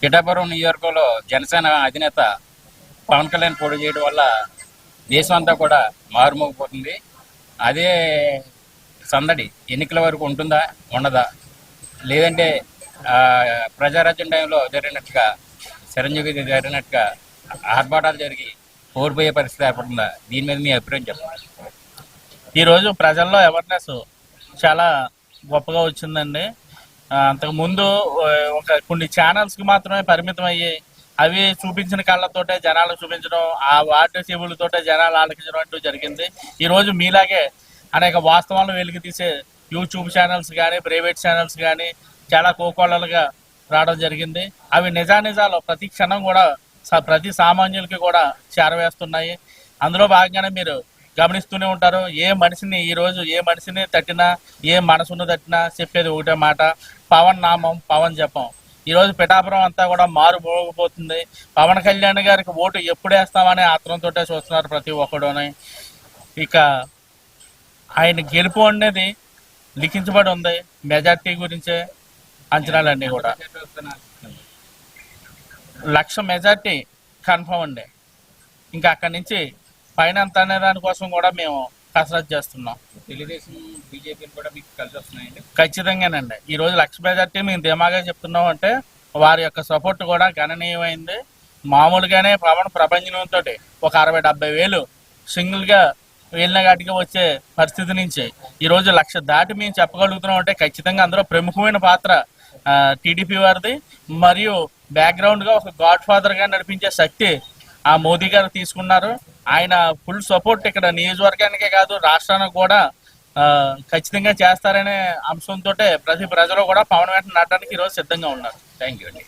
పిఠాపురం నియోజకవర్గంలో జనసేన అధినేత పవన్ కళ్యాణ్ పోటీ చేయడం వల్ల దేశం అంతా కూడా మారుమోగిపోతుంది. అదే సందడి ఎన్నికల వరకు ఉంటుందా ఉండదా? లేదంటే ప్రజారాజ్యం టైంలో జరిగినట్టుగా చిరంజీవి జరిగినట్టుగా ఆర్భాటాలు జరిగి ఓడిపోయే పరిస్థితి ఏర్పడుతుందా? దీని మీద మీ అభిప్రాయం చెప్పండి. ఈరోజు ప్రజల్లో అవేర్నెస్ చాలా గొప్పగా వచ్చిందండి. అంతకుముందు ఒక కొన్ని ఛానల్స్కి మాత్రమే పరిమితం అయ్యి అవి చూపించిన కళ్ళతోటే జనాలకు చూపించడం ఆ వాటర్ చెవులతోటే జనాలు ఆలకించడం అంటూ జరిగింది. ఈరోజు మీలాగే అనేక వాస్తవాలను వెలికి తీసే యూట్యూబ్ ఛానల్స్ కానీ ప్రైవేట్ ఛానల్స్ కానీ చాలా కోకోళ్ళలుగా రావడం జరిగింది. అవి నిజానిజాలు ప్రతి క్షణం కూడా ప్రతి సామాన్యులకి కూడా చేరవేస్తున్నాయి. అందులో భాగంగానే మీరు గమనిస్తూనే ఉంటారు. ఏ మనిషిని ఈరోజు ఏ మనిషిని తట్టినా ఏ మనసును తట్టినా చెప్పేది ఒకటే మాట పవన్ నామం పవన్ జపం. ఈరోజు పిఠాపురం అంతా కూడా మారు పవన్ కళ్యాణ్ గారికి ఓటు ఎప్పుడు వేస్తామనే ఆత్రంతో చూస్తున్నారు ప్రతి ఒక్కడుని. ఇక ఆయన గెలుపు అనేది లిఖించబడి ఉంది. మెజార్టీ గురించే అంచనాలన్నీ కూడా. లక్ష మెజార్టీ కన్ఫర్మ్ అండి. ఇంకా అక్కడి నుంచి ఎంత అనే దానికోసం కూడా మేము కసరత్తు చేస్తున్నాం. తెలుగుదేశం బీజేపీలు కూడా మీకు కలిసి వస్తున్నాయండి? ఖచ్చితంగానండి. ఈ రోజు లక్ష మెజార్టీ మేము ధీమాగా చెప్తున్నాం అంటే వారి యొక్క సపోర్ట్ కూడా గణనీయమైంది. మామూలుగానే పవన్ ప్రపంచంతో ఒక అరవై డెబ్బై వేలు సింగిల్గా వెళ్ళిన గాటికి వచ్చే పరిస్థితి నుంచి ఈ రోజు లక్ష దాటి మేము చెప్పగలుగుతున్నాం అంటే ఖచ్చితంగా అందులో ప్రముఖమైన పాత్ర టీడీపీ వారిది. మరియు బ్యాక్గ్రౌండ్గా ఒక గాడ్ ఫాదర్గా నడిపించే శక్తి ఆ మోదీ గారు తీసుకున్నారు. ఆయన ఫుల్ సపోర్ట్ ఇక్కడ నియోజకవర్గానికే కాదు రాష్ట్రానికి కూడా ఖచ్చితంగా చేస్తారనే అంశంతో ప్రతి ప్రజలు కూడా పవన్ వెంట నడడానికి ఈరోజు సిద్ధంగా ఉన్నారు. థ్యాంక్ యూ అండి.